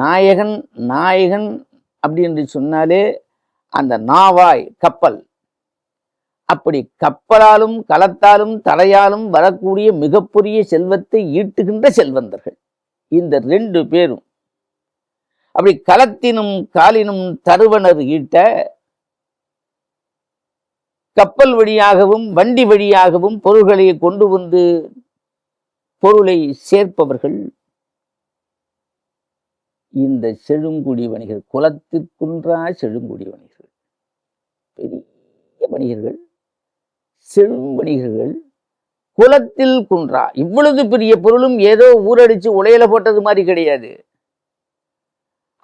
நாயகன் நாயகன் அப்படி என்று சொன்னாலே அந்த நாவாய் கப்பல். அப்படி கப்பலாலும் களத்தாலும் தலையாலும் வரக்கூடிய மிகப்பெரிய செல்வத்தை ஈட்டுகின்ற செல்வந்தர்கள். இந்த ரெண்டு பேரும். அப்படி களத்தினும் காலினும் தருவனர் ஈட்ட கப்பல் வழியாகவும் வண்டி வழியாகவும் பொருள்களை கொண்டு வந்து பொருளை சேர்ப்பவர்கள் இந்த செழுங்குடி வணிகர் குலத்திற்குன்றா செழுங்குடி வணிகர்கள். பெரிய வணிகர்கள் செழும் வணிகர்கள் குலத்தில் குன்றா இவ்வளவு பெரிய பொருளும் ஏதோ ஊரடிச்சு உலையில போட்டது மாதிரி கிடையாது.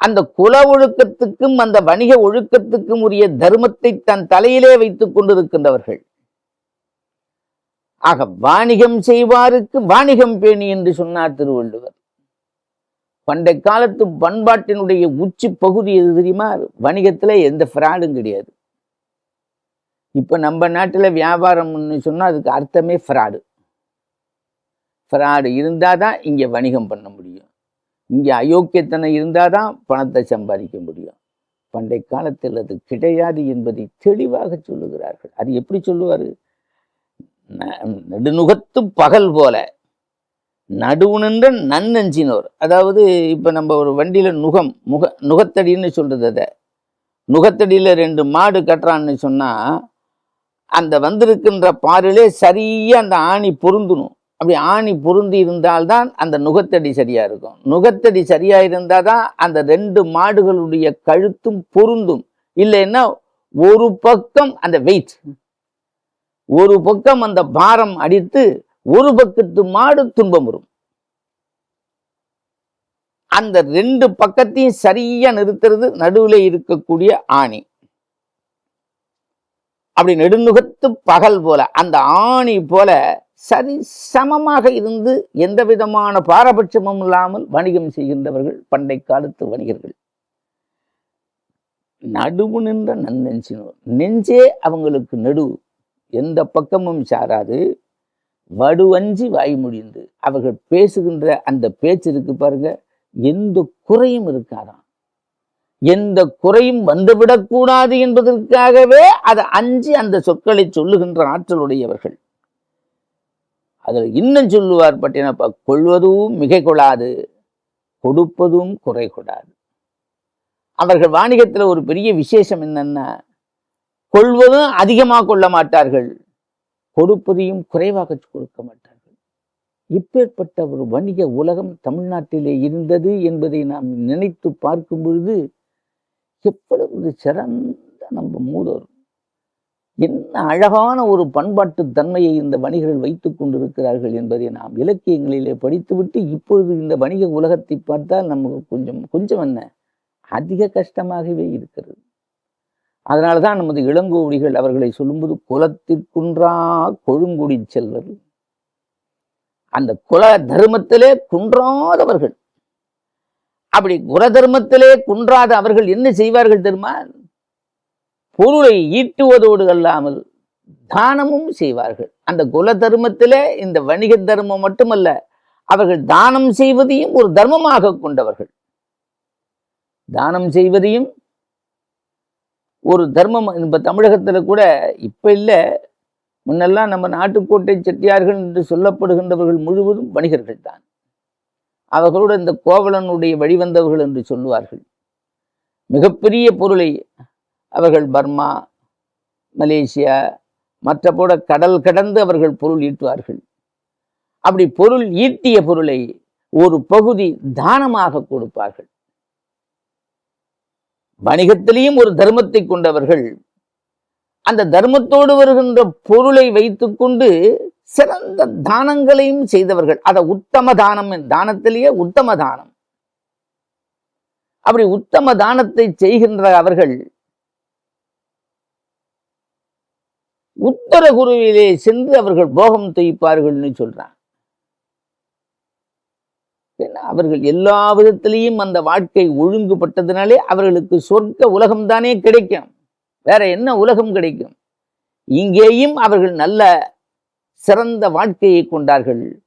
அந்த குல ஒழுக்கத்துக்கும் அந்த வணிக ஒழுக்கத்துக்கும் உரிய தர்மத்தை தன் தலையிலே வைத்துக் கொண்டிருக்கின்றவர்கள். ஆக வாணிகம் செய்வாருக்கு வாணிகம் பேணி என்று சொன்னார் திருவள்ளுவர். பண்டை காலத்து பண்பாட்டினுடைய உச்சி பகுதி எது தெரியுமா? வணிகத்தில் எந்த ஃப்ராடும் கிடையாது. இப்போ நம்ம நாட்டில் வியாபாரம்னு சொன்னால் அதுக்கு அர்த்தமே ஃப்ராடு ஃப்ராடு இருந்தால் தான் இங்கே வணிகம் பண்ண முடியும். இங்கே அயோக்கியத்தனம் இருந்தாதான் பணத்தை சம்பாதிக்க முடியும். பண்டை காலத்தில் அது கிடையாது என்பதை தெளிவாக சொல்லுகிறார்கள். அது எப்படி சொல்லுவார்? ந- நெடுநுகத்து பகல் போல. நடுவுனின்ற நன்னஞ்சினோர். அதாவது இப்போ நம்ம ஒரு வண்டியில் நுகம் முக நுகத்தடின்னு சொல்கிறது அதை. நுகத்தடியில் ரெண்டு மாடு கட்டுறான்னு சொன்னால் அந்த வந்திருக்கின்ற பாரிலே சரியாக அந்த ஆணி பொருந்தணும். அப்படி ஆணி பொருந்தி இருந்தால்தான் அந்த நுகத்தடி சரியாக இருக்கும். நுகத்தடி சரியாக இருந்தால் தான் அந்த ரெண்டு மாடுகளுடைய கழுத்தும் பொருந்தும். இல்லைன்னா ஒரு பக்கம் அந்த வெயிட் ஒரு பக்கம் அந்த பாரம் அடித்து ஒரு பக்கத்து மாடு துன்பம் வரும். அந்த ரெண்டு பக்கத்தையும் சரியா நிறுத்துறது நடுவுல இருக்கக்கூடிய ஆணி. அப்படி நெடுநுகத்து பகல் போல அந்த ஆணி போல சரி சமமாக இருந்து எந்த விதமான பாரபட்சமும் இல்லாமல் வணிகம் செய்கின்றவர்கள் பண்டை காலத்து வணிகர்கள். நடுவு நின்ற நன்னெஞ்சினோர். நெஞ்சே அவங்களுக்கு நடுவு எந்த பக்கமும் சாராது. வடுவஞ்சி வாய் முடிந்து அவர்கள் பேசுகின்ற அந்த பேச்சு இருக்கு பாருங்க எந்த குறையும் இருக்காதாம் எந்த குறையும் வந்துவிடக்கூடாது என்பதற்காகவே அதை அஞ்சி அந்த சொற்களை சொல்லுகின்ற ஆற்றலுடையவர்கள் அதில் இன்னும் சொல்லுவார் பட்டினப்பா கொள்வதும் மிகை கொள்ளாது கொடுப்பதும் குறை கொடாது அவர்கள் வாணிகத்தில் ஒரு பெரிய விசேஷம் என்னன்னா கொள்வதும் அதிகமாக கொள்ள மாட்டார்கள் கொடுப்பதையும் குறைவாக கொடுக்க மாட்டார்கள். இப்பேற்பட்ட ஒரு வணிக உலகம் தமிழ்நாட்டிலே இருந்தது என்பதை நாம் நினைத்து பார்க்கும் பொழுது எவ்வளவு சிறந்த நம்ம மூதோர். என்ன அழகான ஒரு பண்பாட்டு தன்மையை இந்த வணிகர்கள் வைத்துக் கொண்டிருக்கிறார்கள் என்பதை நாம் இலக்கியங்களிலே படித்துவிட்டு இப்பொழுது இந்த வணிக உலகத்தை பார்த்தால் நமக்கு கொஞ்சம் கொஞ்சம் என்ன அதிக கஷ்டமாகவே இருக்கிறது. அதனால தான் நமது இளங்கோவடிகள் அவர்களை சொல்லும்போது குலத்திற்குன்றா கொழுங்குடி செல்வர் அந்த குல தர்மத்திலே குன்றாதவர்கள். அப்படி குல தர்மத்திலே குன்றாத அவர்கள் என்ன செய்வார்கள் தெரியுமா? பொருளை ஈட்டுவதோடு அல்லாமல் தானமும் செய்வார்கள். அந்த குல தர்மத்திலே இந்த வணிக தர்மம் மட்டுமல்ல அவர்கள் தானம் செய்வதையும் ஒரு தர்மமாக கொண்டவர்கள். தானம் செய்வதையும் ஒரு தர்மம் இப்ப தமிழகத்தில் கூட இப்போ இல்லை. முன்னெல்லாம் நம்ம நாட்டுக்கோட்டை செட்டியார்கள் என்று சொல்லப்படுகின்றவர்கள் முழுவதும் வணிகர்கள் தான். அவர்களோடு இந்த கோவலனுடைய வழிவந்தவர்கள் என்று சொல்லுவார்கள். மிகப்பெரிய பொருளை அவர்கள் பர்மா மலேசியா மற்ற போட கடல் கடந்து அவர்கள் பொருள் ஈட்டுவார்கள். அப்படி பொருள் ஈட்டிய பொருளை ஒரு பகுதி தானமாக கொடுப்பார்கள். வணிகத்திலேயும் ஒரு தர்மத்தை கொண்டவர்கள் அந்த தர்மத்தோடு வருகின்ற பொருளை வைத்துக்கொண்டு சிறந்த தானங்களையும் செய்தவர்கள். அத உத்தம தானம் என்- தானத்திலேயே உத்தம தானம். அப்படி உத்தம தானத்தை செய்கின்ற அவர்கள் உத்தர குருவிலே சென்று அவர்கள் போகம் தொய்ப்பார்கள்னு சொல்றாங்க. அவர்கள் எல்லா விதத்திலையும் அந்த வாழ்க்கை ஒழுங்குபட்டதுனாலே அவர்களுக்கு சொர்க்க உலகம்தானே கிடைக்கும். வேற என்ன உலகம் கிடைக்கும்? இங்கேயும் அவர்கள் நல்ல சிறந்த வாழ்க்கையை கொண்டார்கள்.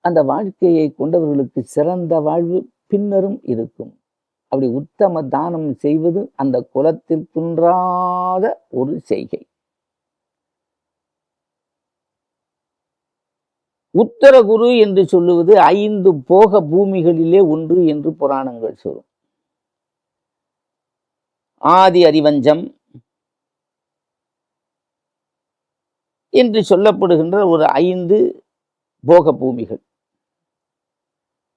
அந்த வாழ்க்கையை கொண்டவர்களுக்கு சிறந்த வாழ்வு பின்னரும் இருக்கும். அப்படி உத்தம தானம் செய்வது அந்த குலத்திற்குன்றாத ஒரு செய்கை. உத்தர குரு என்று சொல்லுவது ஐந்து போக பூமிகளிலே ஒன்று என்று புராணங்கள் சொல்லும். ஆதி அறிவஞ்சம் என்று சொல்லப்படுகின்ற ஒரு ஐந்து போக பூமிகள்.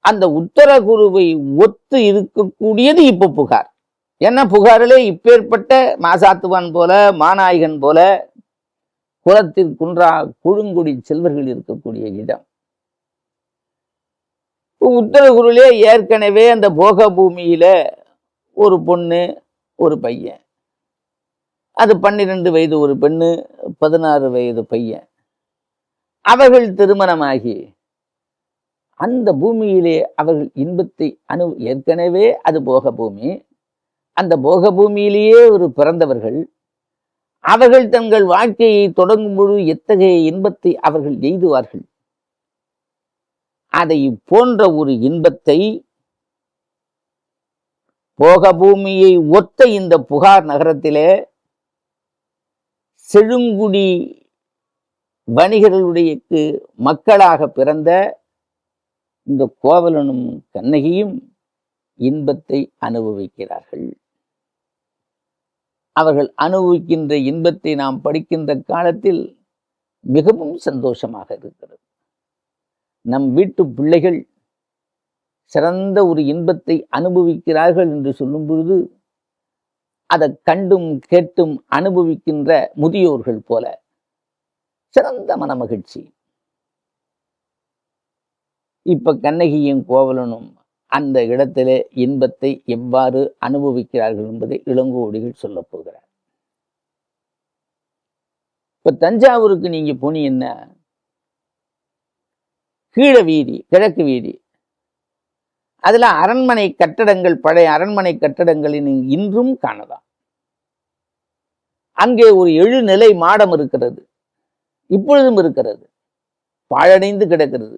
அந்த உத்தர குருவை ஒத்து இருக்கக்கூடியது இப்போ புகார். என்ன புகாரிலே இப்பேற்பட்ட மாசாத்துவான் போல மாநாயகன் போல குலத்தில் குன்றா குழுங்குடி செல்வர்கள் இருக்கக்கூடிய இடம். உத்தரகுருலே ஏற்கனவே அந்த போக பூமியில ஒரு பொண்ணு ஒரு பையன். அது பன்னிரெண்டு வயது ஒரு பெண்ணு பதினாறு வயது பையன். அவர்கள் திருமணமாகி அந்த பூமியிலே அவர்கள் இன்பத்தை அனு ஏற்கனவே அது போக பூமி அந்த போக பூமியிலேயே ஒரு பிறந்தவர்கள் அவர்கள் தங்கள் வாழ்க்கையை தொடங்கும் பொழுது எத்தகைய இன்பத்தை அவர்கள் எய்துவார்கள்? அதை போன்ற ஒரு இன்பத்தை போக பூமியை ஒத்த இந்த புகார் நகரத்திலே செழுங்குடி வணிகர்களுடைய மக்களாக பிறந்த இந்த கோவலனும் கண்ணகியும் இன்பத்தை அனுபவிக்கிறார்கள். அவர்கள் அனுபவிக்கின்ற இன்பத்தை நாம் படிக்கின்ற காலத்தில் மிகவும் சந்தோஷமாக இருக்கிறது. நம் வீட்டு பிள்ளைகள் சிறந்த ஒரு இன்பத்தை அனுபவிக்கிறார்கள் என்று சொல்லும் பொழுது அதை கண்டும் கேட்டும் அனுபவிக்கின்ற முதியோர்கள் போல சிறந்த மனமகிழ்ச்சி. இப்ப கண்ணகியும் கோவலனும் அந்த இடத்திலே இன்பத்தை எவ்வாறு அனுபவிக்கிறார்கள் என்பதை இளங்கோடிகள் சொல்ல போகிறார். இப்ப தஞ்சாவூருக்கு நீங்க போனீங்கன்னா கீழ வீதி கிழக்கு வீதி அதுல அரண்மனை கட்டடங்கள் பழைய அரண்மனை கட்டடங்களின் இன்றும் காணலாம். அங்கே ஒரு எழுநிலை மாடம் இருக்கிறது இப்பொழுதும் இருக்கிறது பாழடைந்து கிடக்கிறது.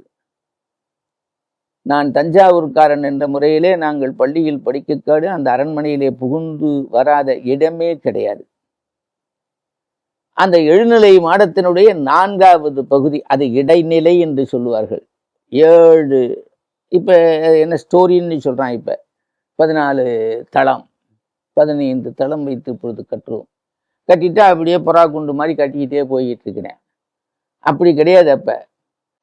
நான் தஞ்சாவூர்காரன் என்ற முறையிலே நாங்கள் பள்ளியில் படிக்கக்காடு அந்த அரண்மனையிலே புகுந்து வராத இடமே கிடையாது. அந்த எழுநிலை மாடத்தினுடைய நான்காவது பகுதி அது இடைநிலை என்று சொல்லுவார்கள். ஏழு இப்போ என்ன ஸ்டோரின்னு சொல்கிறான் இப்போ. பதினாலு தளம் பதினைந்து தளம் வைத்து இப்பொழுது கட்டுறோம். கட்டிட்டு அப்படியே புறா குண்டு மாதிரி கட்டிக்கிட்டே போய்கிட்டு இருக்கிறேன். அப்படி கிடையாது அப்போ.